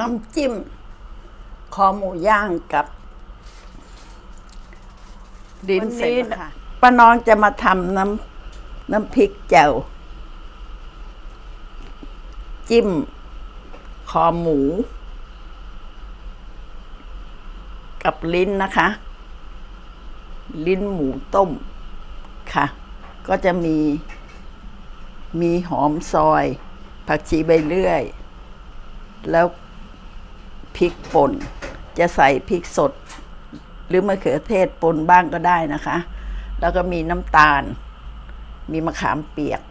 น้ำจิ้ม คอหมูย่างกับ ดินวันเสร็นี้จแล้วค่ะ ป้าน้องจะมาทำน้ำน้ำพริกแจ่วจิ้ม คอหมู กับลิ้นนะคะ ลิ้นหมูต้มค่ะ ก็จะมี มีหอมซอย ผักชีใบเลื่อย แล้ว พริกป่น จะใส่พริกสด หรือมะเขือเทศป่นบ้างก็ได้นะคะ แล้วก็มีน้ำตาล มีมะขามเปียก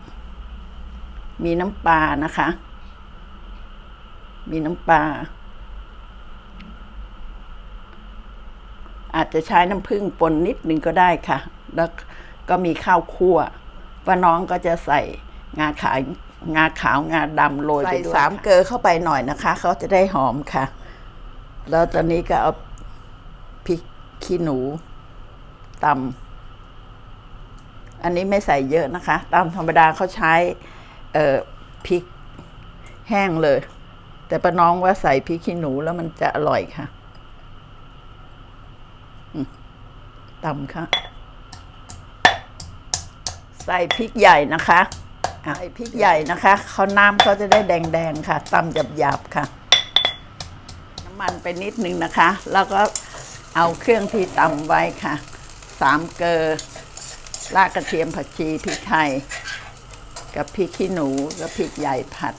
มีน้ำปลานะคะ มีน้ำปลาอาจจะใช้น้ำผึ้งปนนิดนึงก็ได้ค่ะ แล้วก็มีข้าวคั่วป้าน้องก็จะใส่งาขาวงาขาวงาดำโรยไปด้วยใส่สามเกลือเข้าไปหน่อยนะคะ เขาจะได้หอมค่ะ แล้วตอนนี้ก็เอาพริกขี้หนูตำอันนี้ไม่ใส่เยอะนะคะ ตามธรรมดาเขาใช้เอ่อพริกแห้งเลย แต่ป้าน้องว่าใส่พริกขี้หนูแล้วมันจะอร่อยค่ะตำค่ะ ใส่พริกใหญ่นะคะอะใส่พริกใหญ่นะคะเขาน้ำเขาจะได้แดงๆค่ะตำหยาบๆค่ะ มันไปนิดนึงนะคะ แล้วก็เอาเครื่องที่ตำไว้ค่ะสามเกลอรากกระเทียมผักชีพริกไทย กับพริกขี้หนูแล้วพริกใหญ่ผัด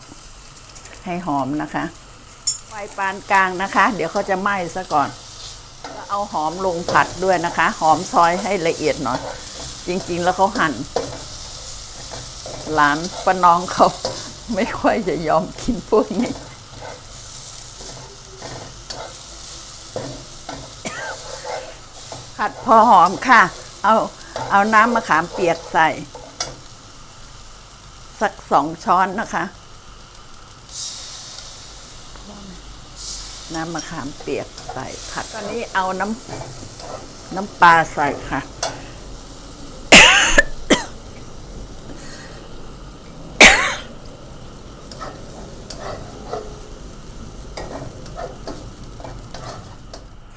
ให้หอมนะคะไฟปานกลางนะคะ เดี๋ยวเขาจะไหม้ซะก่อนแล้วเอาหอมลงผัดด้วยนะคะ หอมซอยให้ละเอียดหน่อย จริง ๆ แล้วเขาหั่น หลานป้าน้องเขาไม่ค่อยจะยอมกินพวกนี้ ผัดพอหอมค่ะ เอาเอาน้ำมะขามเปียกใส่ สักสองช้อนนะคะ น้ำมะขามเปียกใส่ผัดตอนนี้เอาน้ำน้ำปลาใส่ค่ะ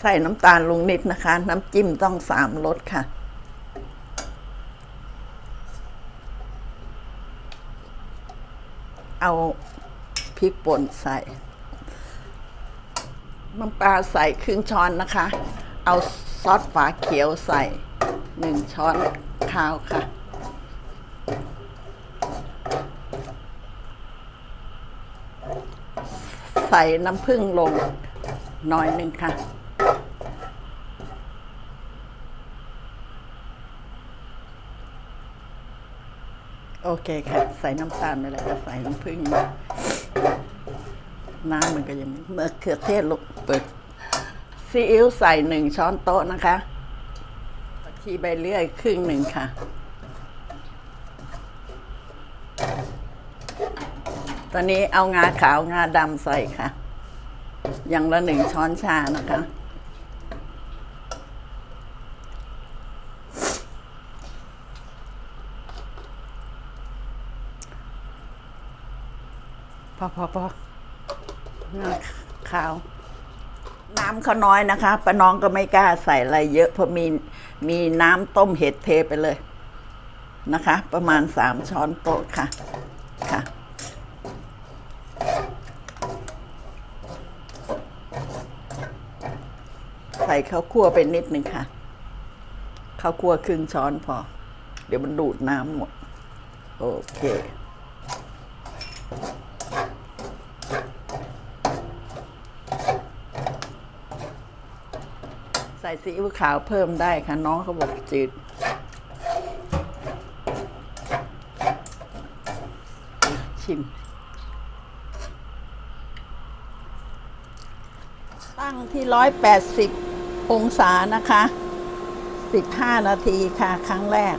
ใส่น้ำตาลลงนิดนะคะ น้ำจิ้มต้องสามรสค่ะ เอาพริกป่นใส่น้ำปลาใส่ครึ่งช้อนนะคะ เอาซอสฝาเขียวใส่หนึ่งช้อนข้าวค่ะ ใส่น้ำผึ้งลงหน่อยหนึ่งค่ะ โอเคค่ะ ใส่น้ำตาลไปแล้วก็ใส่น้ำผึ้งมาน้ำมันก็ยังเมื่อเขือเทศลงเปิดซีอิ๊วใส่หนึ่งช้อนโต๊ะนะคะผักชีใบเลื่อยครึ่งหนึ่งค่ะ ตอนนี้เอางาขาวงาดำใส่ค่ะ อย่างละหนึ่งช้อนชานะคะ อพอพองาขาว น้ำเขาน้อยนะคะป้าน้องก็ไม่กล้าใส่อะไรเยอะเพราะมีมีน้ำต้มเห็ดเทไปเลยนะคะ ประมาณสามช้อนโต๊ะค่ะค่ะใส่ข้าวคั่วไปนิดหนึ่งค่ะข้าวคั่วครึ่งช้อนพอ เดี๋ยวมันดูดน้ำหมด โอเค ซีอิ๊วขาวเพิ่มได้ค่ะน้องเขาบอกจืด ชิม ตั้งที่ร้อยแปดสิบองศานะคะสิบห้านาทีค่ะ ครั้งแรก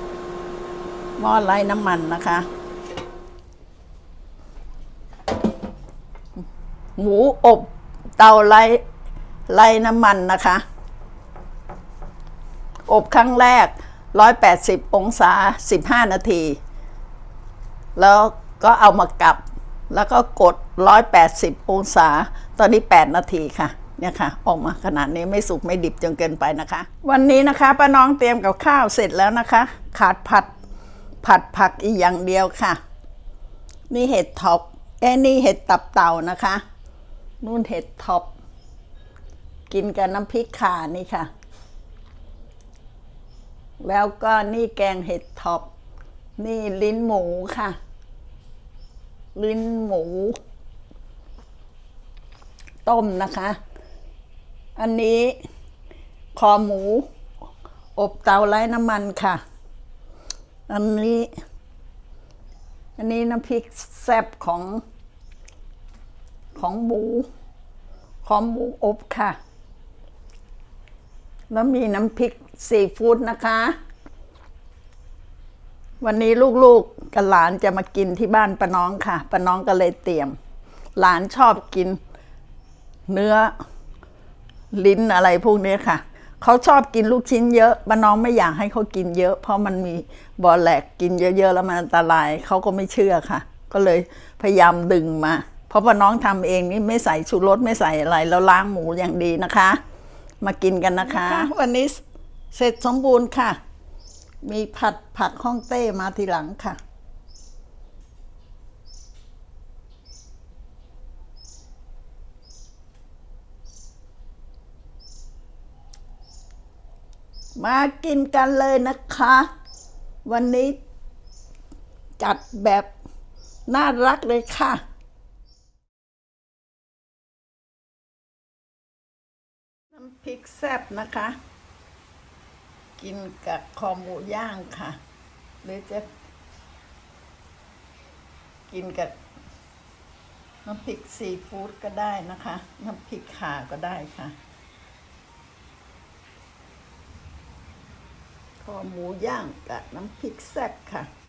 หม้อไร้น้ำมันนะคะ หมูอบเตาไร้ไร้น้ำมันนะคะ อบครั้งแรก 180 องศา 15 นาที แล้วก็เอามากลับ แล้วก็กด 180 องศา ตอนนี้ 8 นาทีค่ะ เนี่ยค่ะ ออกมาขนาดนี้ไม่สุกไม่ดิบจนเกินไปนะคะ วันนี้นะคะป้าน้องเตรียมกับข้าวเสร็จแล้วนะคะ ขาดผัดผัดผักอีกอย่างเดียวค่ะ นี่เห็ดท็อปเอ้นี่เห็ดตับเต่านะคะนู่นเห็ดท็อปกินกับน้ำพริกข่านี่ค่ะ แล้วก็นี่แกงเห็ดท็อป นี่ลิ้นหมูค่ะ ลิ้นหมู ต้มนะคะ อันนี้คอหมู อบเตาไร้น้ำมันค่ะ อันนี้ อันนี้น้ำพริกแซ่บของของหมู ของหมูอบค่ะ แล้วมีน้ำพริกซีฟู้ดนะคะ วันนี้ลูกๆกับหลานจะมากินที่บ้านป้าน้องค่ะป้าน้องก็เลยเตรียม หลานชอบกินเนื้อลิ้นอะไรพวกนี้ค่ะ เขาชอบกินลูกชิ้นเยอะป้าน้องไม่อยากให้เขากินเยอะ เพราะมันมีบอแหลกกินเยอะๆแล้วมันอันตรายเขาก็ไม่เชื่อค่ะ ก็เลยพยายามดึงมา เพราะป้าน้องทำเองนี่ไม่ใส่ชูรสไม่ใส่อะไรแล้วล้างหมูอย่างดีนะคะ มากินกันนะคะ วันนี้เสร็จสมบูรณ์ค่ะ มีผัดผักฮ่องเต้มาทีหลังค่ะ มากินกันเลยนะคะ วันนี้จัดแบบน่ารักเลยค่ะ น้ำพริกแซ่บนะคะ กินกับคอหมูย่างค่ะ หรือจะกินกับน้ำพริกซีฟู้ดก็ได้นะคะ น้ำพริกข่าก็ได้ค่ะ คอหมูย่างกับน้ำพริกแซ่บค่ะ